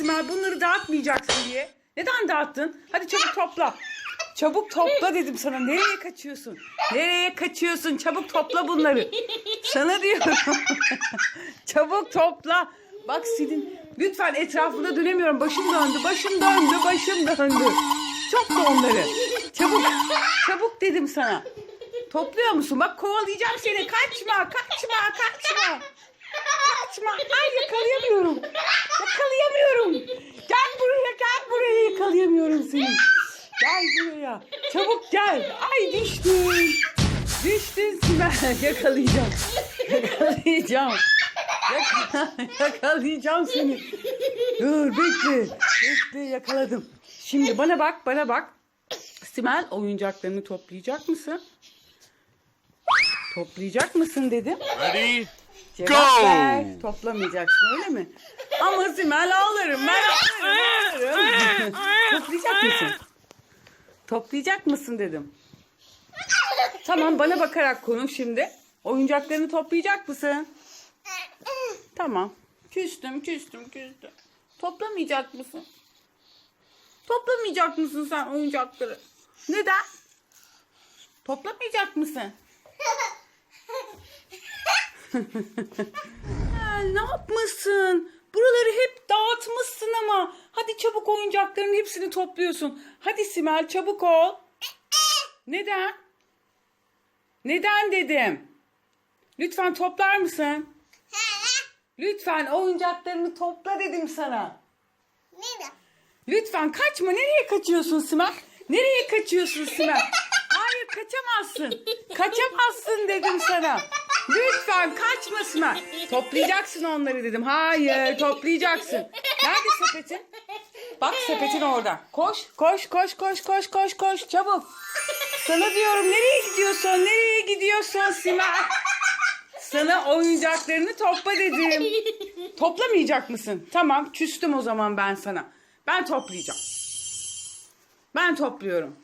Simay bunları dağıtmayacaksın diye. Neden dağıttın? Hadi çabuk topla. Çabuk topla dedim sana. Nereye kaçıyorsun? Nereye kaçıyorsun? Çabuk topla bunları. Sana diyorum. çabuk topla. Bak senin lütfen etrafında dönemiyorum. Başım döndü, başım döndü, başım döndü. Topla onları. Çabuk, çabuk dedim sana. Topluyor musun? Bak kovalayacağım seni. Kaçma, kaçma, kaçma. Kaçma. Ay yakalayamıyorum. Yakalayamıyorum. Gel buraya, gel buraya. Yakalayamıyorum seni. Gel buraya. Çabuk gel. Ay düştün. Düştün Sibel. Yakalayacağım. Yakalayacağım. Yaka- yakalayacağım seni. Dur bekle. Bekle yakaladım. Şimdi bana bak bana bak. Simel oyuncaklarını toplayacak mısın? Toplayacak mısın dedim. Ready? Cevap Go! ver. Toplamayacaksın öyle mi? Ama Simel ağlarım ben ağlarım. Toplayacak mısın? Toplayacak mısın dedim. Tamam bana bakarak konuş şimdi. Oyuncaklarını toplayacak mısın? Tamam. Küstüm küstüm küstüm. Toplamayacak mısın? Toplamayacak mısın sen oyuncakları? Neden? Toplamayacak mısın? Ha, ne yapmışsın? Buraları hep dağıtmışsın ama. Hadi çabuk oyuncakların hepsini topluyorsun. Hadi Simel çabuk ol. Neden? Neden dedim? Lütfen toplar mısın? Lütfen oyuncaklarını topla dedim sana. Neden? Lütfen kaçma. Nereye kaçıyorsun Simel? Nereye kaçıyorsun Simel? Hayır kaçamazsın. Kaçamazsın dedim sana. Lütfen kaçma Simel. Toplayacaksın onları dedim. Hayır toplayacaksın. Nerede sepetin? Bak sepetin orada. Koş koş koş koş koş koş koş çabuk. Sana diyorum nereye gidiyorsun? Nereye gidiyorsun Simel? Sana oyuncaklarını topla dedim. Toplamayacak mısın? Tamam küstüm o zaman ben sana. Ben toplayacağım. Ben topluyorum.